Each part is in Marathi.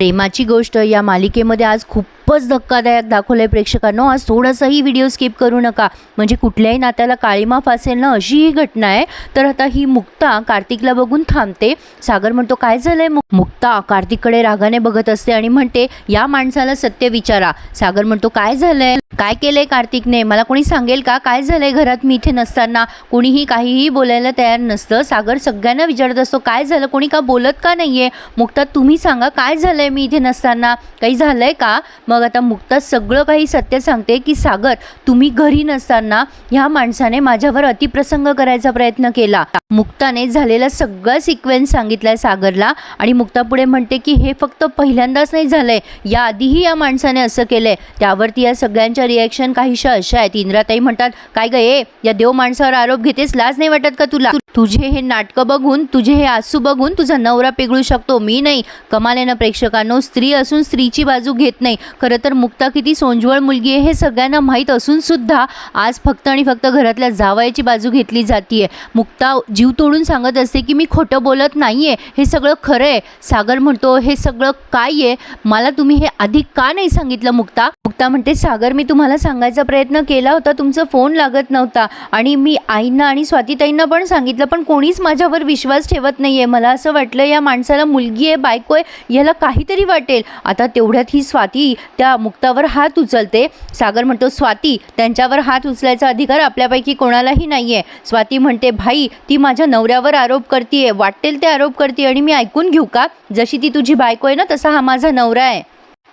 प्रेमाची गोष्ट या मालिकेमध्ये आज खूप खूपच धक्कादायक दाखवलं आहे प्रेक्षकांनो. आज थोडासाही व्हिडिओ स्किप करू नका. म्हणजे कुठल्याही नात्याला काळीमा फासेल ना अशी ही घटना आहे. तर आता ही मुक्ता कार्तिकला बघून थांबते. सागर म्हणतो काय झालंय मु- मुक्ता कार्तिककडे रागाने बघत असते आणि म्हणते या माणसाला सत्य विचारा. सागर म्हणतो काय झालंय? काय केलंय कार्तिकने? मला कोणी सांगेल का? काय झालंय घरात? मी इथे नसताना कोणीही काहीही बोलायला तयार नसतं. सागर सगळ्यांना विचारत असतो काय झालं? कोणी का बोलत का नाहीये? मुक्ता तुम्ही सांगा काय झालंय? मी इथे नसताना काही झालंय का? मग आता मुक्ता सगळं काही सत्य सांगते की सागर तुम्ही घरी नसताना ह्या माणसाने माझ्यावर अतिप्रसंग करायचा प्रयत्न केला. मुक्ताने झालेला सगळा सिक्वेन्स सांगितलाय सागरला आणि मुक्ता पुढे म्हणते की हे फक्त पहिल्यांदाच नाही झालंय. याआधीही या माणसाने असं केलंय. त्यावरती या सगळ्यांच्या रिॲक्शन काहीशा अशा आहेत. इंद्राताई म्हणतात काय ग ए या देव माणसावर आरोप घेतेस? लाज नाही वाटत का तुला? तुझे हे नाटकं बघून तुझे हे आसू बघून तुझा नवरा पिघळू शकतो. मी नाही. कमालेनं ना प्रेक्षकांनो. स्त्री असून स्त्रीची बाजू घेत नाही. खरं तर मुक्ता किती सोंजवळ मुलगी आहे हे सगळ्यांना माहीत असून सुद्धा आज फक्त आणि फक्त घरातल्या जावयाची बाजू घेतली जातीये. मुक्ता जीव तोडून सांगत असते की मी खोटं बोलत नाही आहे हे सगळं खरं आहे. सागर म्हणतो हे सगळं काय आहे मला तुम्ही हे आधी का नाही सांगितलं मुक्ता? मुक्ता म्हणते सागर मी तुम्हाला सांगायचा प्रयत्न केला होता. तुमचा फोन लागत नव्हता आणि मी आईंना आणि स्वातीताईंना पण सांगितलं पण कोणीच माझ्यावर विश्वास ठेवत नाही आहे मला असं वाटलं या माणसाला मुलगी आहे बायको आहे याला काहीतरी वाटेल. आता तेवढ्यात ही स्वाती त्या मुक्तावर हात उचलते. सागर म्हणतो स्वाती त्यांच्यावर हात उचलायचा अधिकार आपल्यापैकी कोणालाही नाही आहे स्वाती म्हणते भाई ती माझ्या नवऱ्यावर आरोप करते वाटेल ते आरोप करते आणि मी ऐकून घेऊ का? जशी ती तुझी बायको आहे ना तसा हा माझा नवरा आहे.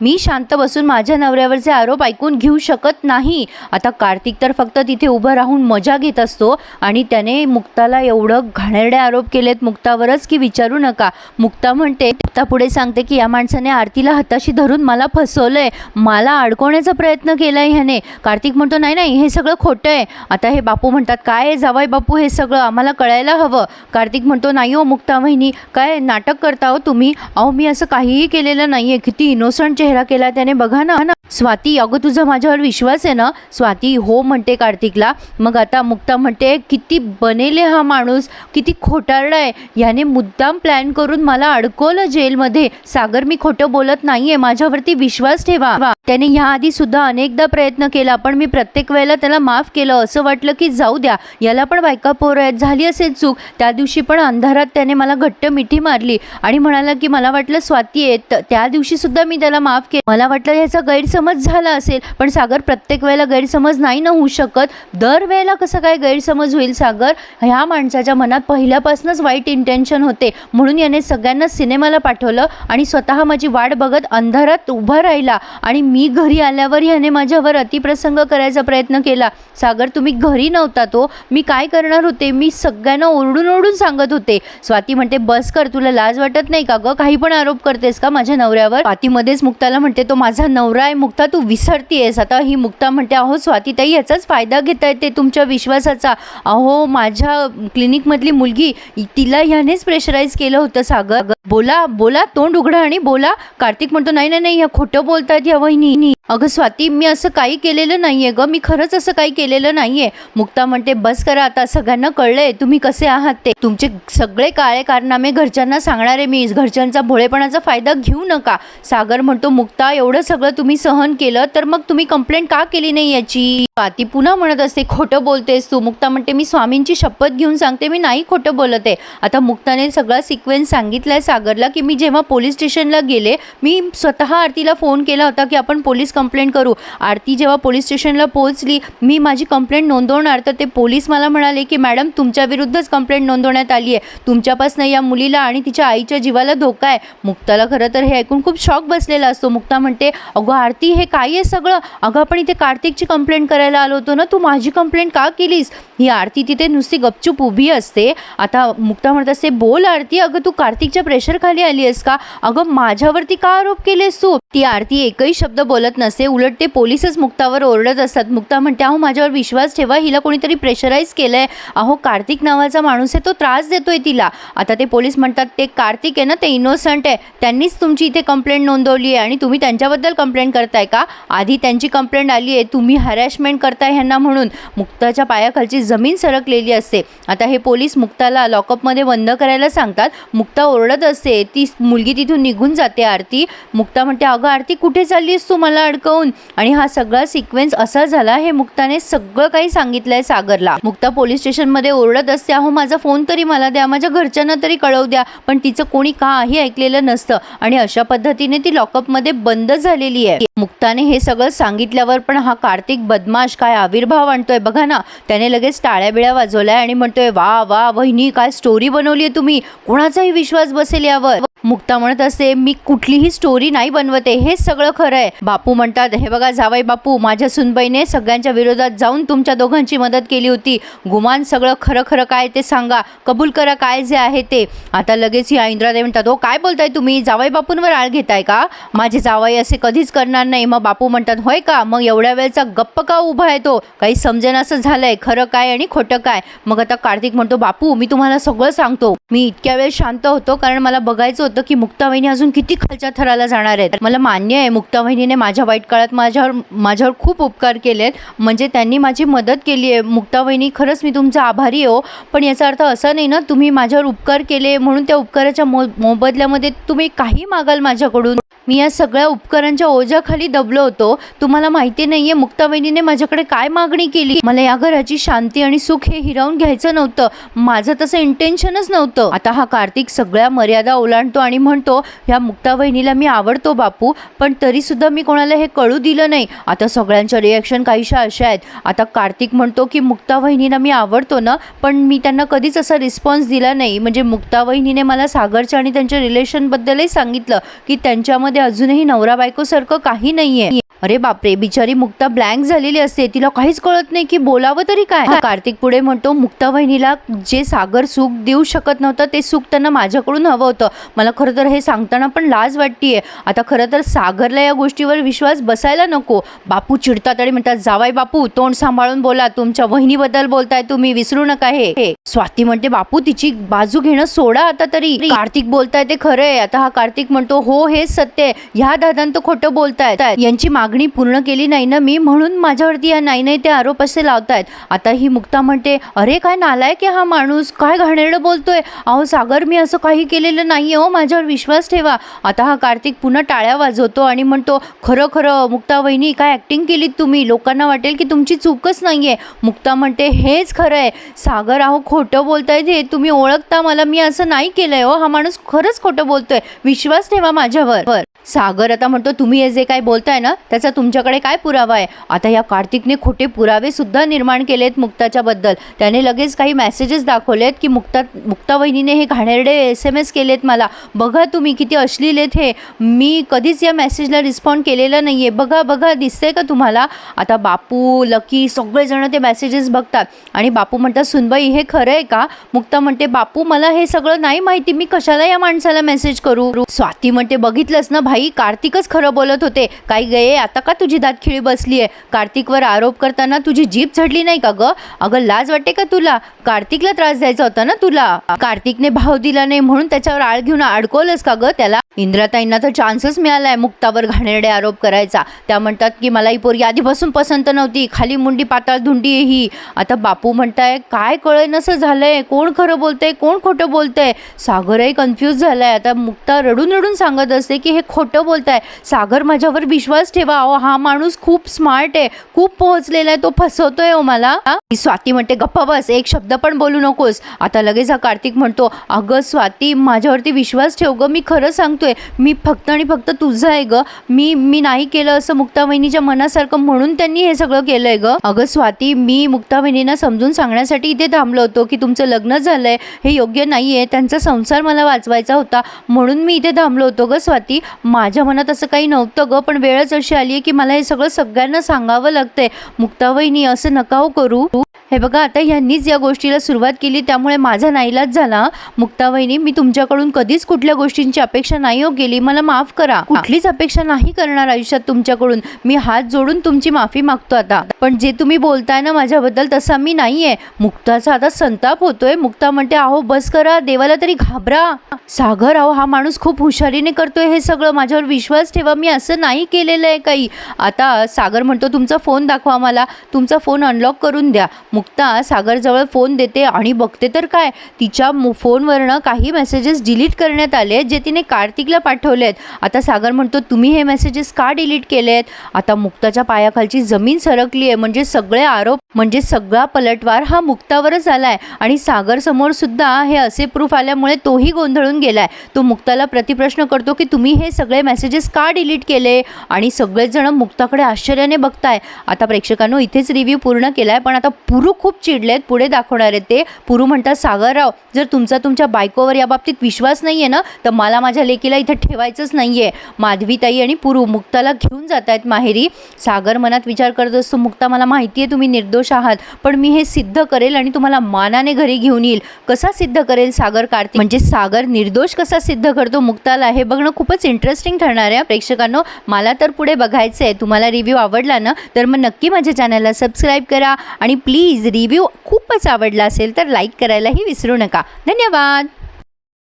मी शांत बसून माझ्या नवऱ्यावरचे आरोप ऐकून घेऊ शकत नाही. आता कार्तिक तर फक्त तिथे उभं राहून मजा घेत असतो आणि त्याने मुक्ताला एवढं घाणेरडे आरोप केलेत मुक्तावरच की विचारू नका. मुक्ता म्हणते मुक्ता पुढे सांगते की या माणसाने आरतीला हाताशी धरून मला फसवलंय. मला अडकवण्याचा प्रयत्न केला आहे ह्याने. कार्तिक म्हणतो नाही नाही हे सगळं खोटं आहे. आता हे बापू म्हणतात काय आहे जावाय बापू हे सगळं आम्हाला कळायला हवं. कार्तिक म्हणतो नाही हो मुक्ता वहिनी काय नाटक करता हो तुम्ही? अहो मी असं काहीही केलेलं नाही आहे किती इनोसंट चेहरा केला त्याने बघा ना. ना स्वाती अगं तुझा माझ्यावर विश्वास आहे ना? स्वाती हो म्हणते कार्तिकला. मग आता मुक्ता म्हणते किती बनेले हा माणूस किती खोटारडा आहे. याने मुद्दाम प्लॅन करून मला अडकवलं जेलमध्ये. सागर मी खोटं बोलत नाहीये. माझ्यावरती विश्वास ठेवा. त्याने ह्याआधी सुद्धा अनेकदा प्रयत्न केला पण मी प्रत्येक वेळेला त्याला माफ केलं. असं वाटलं की जाऊ द्या याला पण बायका पोरं आहेत झाली असेल चूक. त्या दिवशी पण अंधारात त्याने मला घट्ट मिठी मारली आणि म्हणाला की मला वाटलं स्वाती आहे. त्या दिवशी सुद्धा मी त्याला माफ केलं. मला वाटलं याचा गैरसमज झाला असेल पण सागर प्रत्येक वेळेला गैरसमज नाही ना होऊ शकत. दर वेळेला कसं काय गैरसमज होईल सागर? ह्या माणसाच्या मनात पहिल्यापासूनच वाईट इंटेन्शन होते. म्हणून याने सगळ्यांना सिनेमाला पाठवलं आणि स्वतः माझी वाट बघत अंधारात उभा राहिला. आणि मी घरी आल्यावर ह्याने माझ्यावर अतिप्रसंग करायचा प्रयत्न केला. सागर तुम्ही घरी नव्हता तो. मी काय करणार होते? मी सगळ्यांना ओरडून ओरडून सांगत होते. स्वाती म्हणते बस कर तुला लाज वाटत नाही का गं? काही पण आरोप करतेस का माझ्या नवऱ्यावर? स्वातीमध्येच मुक्ताला म्हणते तो माझा नवरा आहे मुक्ता तू विसरतीयस. आता ही मुक्ता म्हणते अहो स्वातीताई याचाच फायदा घेता येते तुमच्या विश्वासाचा. अहो माझ्या क्लिनिकमधली मुलगी तिला ह्यानेच प्रेशराईज केलं होतं सागर. बोला बोला तोंड उघडा आणि बोला. कार्तिक म्हणतो नाही नाही नाही ह्या खोटं बोलतायत या वहिनी अगं स्वाती मी असं काही केलेलं नाहीये ग. मी खरंच असं काही केलेलं नाहीये. मुक्ता म्हणते बस करा आता सगळ्यांना कळलंय. तुम्ही कसे आहात ते? तुमचे सगळे काळे कारनामे घरच्यांना सांगणार आहे मी. घरच्यांचा भोळेपणाचा फायदा घेऊ नका. सागर म्हणतो मुक्ता एवढं सगळं तुम्ही सहन केलं तर मग तुम्ही कंप्लेंट का केली नाही याची? स्वाती पुन्हा म्हणत असते खोटं बोलतेस तू. मुक्ता म्हणते मी स्वामींची शपथ घेऊन सांगते मी नाही खोटं बोलत आहे. आता मुक्ताने सगळा सिक्वेन्स सांगितलाय सागरला की मी जेव्हा पोलीस स्टेशनला गेले मी स्वतः आरतीला फोन केला होता की आपण पोलीस कंप्लेंट करू. आरती जेव्हा पोलीस स्टेशनला पोहोचली मी माझी कंप्लेंट नोंदवणार? तर ते पोलीस मला म्हणाले की मॅडम तुमच्या विरुद्धच कंप्लेंट नोंदवण्यात आली आहे. तुमच्यापासून या मुलीला आणि तिच्या आईच्या जीवाला धोका आहे. मुक्ताला खरं तर हे ऐकून खूप शॉक बसलेला असतो. मुक्ता म्हणते अगं आरती हे काय आहे सगळं? अगं आपण इथे कार्तिकची कंप्लेंट करायला आलो होतो ना? तू माझी कंप्लेंट का केलीस? ही आरती तिथे नुसती गपचूप उभी असते. आता मुक्ता म्हणत असते बोल आरती अगं तू कार्तिकच्या प्रेशर खाली आली आहेस का? अगं माझ्यावरती का आरोप केलेस तू? ती आरती एकही शब्द बोलत नसते उलट ते पोलीसच मुक्तावर ओरडत असतात. मुक्ता म्हणते अहो माझ्यावर विश्वास ठेवा हिला कोणीतरी प्रेशराईज केलं आहे अहो कार्तिक नावाचा माणूस आहे तो त्रास देतोय तिला. आता ते पोलीस म्हणतात ते कार्तिक आहे ना ते इनोसंट आहे. त्यांनीच तुमची इथे कंप्लेंट नोंदवली आहे आणि तुम्ही त्यांच्याबद्दल कंप्लेंट करताय का? आधी त्यांची कंप्लेंट आली आहे तुम्ही हॅरॅशमेंट करताय ह्यांना म्हणून. मुक्ताच्या पायाखालची जमीन सरकलेली असते. आता हे पोलीस मुक्ताला लॉकअपमध्ये बंद करायला सांगतात. मुक्ता ओरडत असते ती मुलगी तिथून निघून जाते आरती. मुक्ता म्हणते अगं आरती कुठे चाललीस तू मला अडकवून? आणि हा सगळा सिक्वेन्स असा झाला हे मुक्ताने सगळं काही सांगितलंय सागरला. मुक्ता पोलीस स्टेशनमध्ये ओरडत असते अहो माझा फोन तरी मला द्या माझ्या घरच्यांना तरी कळवू द्या. पण तिचं कोणी काही ऐकलेलं नसतं आणि अशा पद्धतीने ती लॉकअपमध्ये बंद झालेली आहे. मुक्ताने हे सगळं सांगितल्यावर पण हा कार्तिक बदमाश काय आविर्भाव आणतोय बघा ना. त्याने लगेच टाळ्या बिळ्या वाजवल्या आणि म्हणतोय वा वा वहिनी काय स्टोरी बनवली आहे तुम्ही? कोणाचाही विश्वास बसेल यावर. मुक्ता म्हणत असते मी कुठलीही स्टोरी नाही बनवते हे सगळं खरं आहे. बापू म्हणतात हे बघा जावई बापू माझ्या सुनबाईने सगळ्यांच्या विरोधात जाऊन तुमच्या दोघांची मदत केली होती. गुमान सगळं खरं खरं काय ते सांगा. कबूल करा काय जे आहे ते. आता लगेच ही इंद्रादेवी म्हणतात हो काय बोलताय तुम्ही? जावई बापूंवर आळ घेताय का? माझे जावई असे कधीच करणार नाही. मग बापू म्हणतात होय का? मग एवढ्या वेळचा गप्प का उभा आहे तो? काही समजेन असं झालंय खरं काय आणि खोटं काय. मग आता कार्तिक म्हणतो बापू मी तुम्हाला सगळं सांगतो. मी इतक्या वेळ शांत होतो कारण मला बघायचं होतं की मुक्ता वहिनी अजून किती खालच्या थराला जाणार आहेत. मला मान्य आहे मुक्ता वहिनीने माझ्या वाईट काळात माझ्यावर माझ्यावर खूप उपकार केलेत. म्हणजे त्यांनी माझी मदत केली आहे. मुक्ता वहिनी खरंच मी तुमचा आभारी आहे हो. पण याचा अर्थ असा नाही ना तुम्ही माझ्यावर उपकार केले म्हणून त्या उपकाराच्या मो मोबदल्यामध्ये तुम्ही काही मागाल माझ्याकडून. मी या सगळ्या उपकरांच्या ओझ्याखाली दबलो होतो. तुम्हाला माहिती नाहीये मुक्ता माझ्याकडे काय मागणी केली? मला या घराची शांती आणि सुख हे हिरावून घ्यायचं नव्हतं. माझं तसं इंटेन्शनच नव्हतं. आता हा कार्तिक सगळ्या मर्यादा ओलांडतो आणि म्हणतो ह्या मुक्तावहिनीला मी आवडतो बापू पण तरी सुद्धा मी कोणाला हे कळू दिलं नाही. आता सगळ्यांच्या रिॲक्शन काहीशा अशा आहेत. आता कार्तिक म्हणतो की मुक्ता वहिनीला मी आवडतो ना पण मी त्यांना कधीच असा रिस्पॉन्स दिला नाही. म्हणजे मुक्ता वहिनीने मला सागरच्या आणि त्यांच्या रिलेशनबद्दलही सांगितलं की त्यांच्यामध्ये अजूनही नवरा बायकोसारखं काही नाहीये. अरे बापरे बिचारी मुक्ता ब्लँक झालेली असते. तिला काहीच कळत नाही की बोलावं तरी काय. कार्तिक पुढे म्हणतो मुक्ता वहिनीला जे सागर सुख देऊ शकत नव्हतं ते सुख त्यांना माझ्याकडून हवं होतं. मला खरं तर हे सांगताना पण लाज वाटतीये. आता खरं तर सागरला या गोष्टीवर विश्वास बसायला नको. बापू चिडतात आणि म्हणतात जावाय बापू तोंड सांभाळून बोला. तुमच्या वहिनीबद्दल बोलताय तुम्ही विसरू नका हे. स्वाती म्हणते बापू तिची बाजू घेणं सोडा आता तरी. कार्तिक बोलताय ते खरंय. आहे आता हा कार्तिक म्हणतो हो हे सत्य आहे. ह्या दादांत खोटं बोलतायत यांची मागणी पूर्ण केली नाही ना मी म्हणून माझ्यावरती या नाही नाही ते आरोप असे लावतायत. आता ही मुक्ता म्हणते अरे काय नालायक आहे हा माणूस? काय घाणेरडं बोलतोय? अहो सागर मी असं काही केलेलं नाही हो माझ्यावर विश्वास ठेवा. आता हा कार्तिक पुन्हा टाळ्या वाजवतो आणि म्हणतो खरं खरं मुक्ता वहिनी काय ॲक्टिंग केलीत तुम्ही? लोकांना वाटेल की तुमची चूकच नाही आहे मुक्ता म्हणते हेच खरं आहे सागर अहो खोटं बोलतायत हे तुम्ही ओळखता मला मी असं नाही केलंय हो. हा माणूस खरंच खोटं बोलतोय. विश्वास ठेवा माझ्यावर. सागर आता म्हणतो तुम्ही हे जे काय बोलताय ना त्याचा तुमच्याकडे काय पुरावा आहे? आता या कार्तिकने खोटे पुरावेसुद्धा निर्माण केलेत मुक्ताच्याबद्दल त्याने लगेच काही मेसेजेस दाखवलेत की मुक्ता मुक्ता वहिनीने हे घाणेरडे एस एम एस केलेत मला. बघा तुम्ही किती अश्लील आहेत हे. मी कधीच या मेसेजला रिस्पॉन्ड केलेला नाही आहे बघा बघा दिसतंय का तुम्हाला? आता बापू लकी सगळेजण ते मेसेजेस बघतात. आणि बापू म्हणतात सुनबाई हे खरं आहे का? मुक्ता म्हणते बापू मला हे सगळं नाही माहिती. मी कशाला या माणसाला मेसेज करू? स्वाती म्हणते बघितलंच ना भाई कार्तिकच खरं बोलत होते. काही गये आता का तुझी दात खिळी बसली आहे कार्तिकवर आरोप करताना तुझी जीभ झडली नाही का ग? अगं लाज वाटते का तुला? कार्तिकला त्रास द्यायचा होता ना तुला? कार्तिकने भाव दिला नाही म्हणून त्याच्यावर आळ घेऊन अडकवलंस का ग त्याला? इंद्राताईंना तर चान्सच मिळालाय मुक्तावर घाणेरडे आरोप करायचा. त्या म्हणतात की मला ही पोरगी आधीपासून पसंत नव्हती. खाली मुंडी पाताळ धुंडी आहे ही. आता बापू म्हणताय काय कळे नसं झालंय? कोण खरं बोलतंय? कोण खोटं बोलतंय? सागरही कन्फ्यूज झालाय. आता मुक्ता रडून रडून सांगत असते की हे खोटं बोलताय. सागर माझ्यावर विश्वास ठेवा अहो हा माणूस खूप स्मार्ट आहे. खूप पोहोचलेला आहे तो फसवतोय हो मला. स्वाती म्हणते गप्पा बस एक शब्द पण बोलू नकोस. आता लगेच हा कार्तिक म्हणतो अगं स्वाती माझ्यावरती विश्वास ठेव ग मी खरं सांगतोय. मी फक्त आणि फक्त तुझं आहे ग. मी मी नाही केलं असं मुक्तावहिनीच्या मनासारखं म्हणून त्यांनी हे सगळं केलंय ग. अगं स्वाती मी मुक्तावहिनींना समजून सांगण्यासाठी इथे थांबलो होतो की तुमचं लग्न झालंय हे योग्य नाहीये. त्यांचा संसार मला वाचवायचा होता म्हणून मी इथे थांबलो होतो ग स्वाती. माझ्या मनात असं काही नव्हतं ग पण वेळच अशी आली आहे की मला हे सगळं सगळ्यांना सांगावं लागतंय. मुक्तावहिनी असं नका हो करू. हे बघा आता ह्यांनीच या गोष्टीला सुरुवात केली त्यामुळे माझा नाईलाज झाला. मुक्ताबाईनी मी तुमच्याकडून कधीच कुठल्या गोष्टींची अपेक्षा नाही हो केली. मला माफ करा. कुठलीच अपेक्षा नाही करणार आयुष्यात तुमच्याकडून. मी हात जोडून तुमची माफी मागतो आता. पण जे तुम्ही बोलताय ना माझ्याबद्दल तसा मी नाहीये. मुक्ताचा आता संताप होतोय. मुक्ता म्हणते अहो बस करा. देवाला तरी घाबरा. सागर अहो हा माणूस खूप हुशारीने करतोय हे सगळं. माझ्यावर विश्वास ठेवा. मी असं नाही केलेलं आहे काही. आता सागर म्हणतो तुमचा फोन दाखवा मला. तुमचा फोन अनलॉक करून द्या. मुक्ता सागरजवळ फोन देते आणि बघते तर काय? तिच्या फोनवरनं काही मेसेजेस डिलीट करण्यात आले आहेत जे तिने कार्तिकला पाठवले आहेत. आता सागर म्हणतो तुम्ही हे मेसेजेस का डिलीट केले आहेत आता मुक्ताच्या पायाखालची जमीन सरकली आहे म्हणजे सगळे आरोप म्हणजे सगळा पलटवार हा मुक्तावरच आला आहे आणि सागर समोर सुद्धा हे असे प्रूफ आल्यामुळे तोही गोंधळून गेलाय. तो मुक्ताला प्रतिप्रश्न करतो की तुम्ही हे सगळे मेसेजेस का डिलीट केले? आणि सगळेच जण मुक्ताकडे आश्चर्याने बघताय. आता प्रेक्षकांनो इथेच रिव्ह्यू पूर्ण केलाय पण आता पुरू खूप चिडलेत पुढे दाखवणार आहेत ते. पुरू म्हणतात सागरराव जर तुमचा तुमच्या बायकोवर या बाबतीत विश्वास नाही आहे ना तर मला माझ्या लेकीला इथं ठेवायचंच नाही आहे माधवीताई आणि पुरू मुक्ताला घेऊन जात आहेत माहेरी. सागर मनात विचार करत असतो मुक्ता मला माहिती आहे तुम्ही निर्दोष आहात पण मी हे सिद्ध करेल आणि तुम्हाला मानाने घरी घेऊन येईल. कसा सिद्ध करेल सागर कार्तिक? म्हणजे सागर निर्दोष कसा सिद्ध करतो मुक्ताला हे बघणं खूपच इंटरेस्टिंग ठरणार आहे. प्रेक्षकांनो मला तर पुढे बघायचं आहे तुम्हाला रिव्ह्यू आवडला ना तर मग नक्की माझ्या चॅनलला सबस्क्राईब करा आणि प्लीज रिव्ह्यू खूपच आवडला असेल तर लाईक करायलाही विसरू नका. धन्यवाद.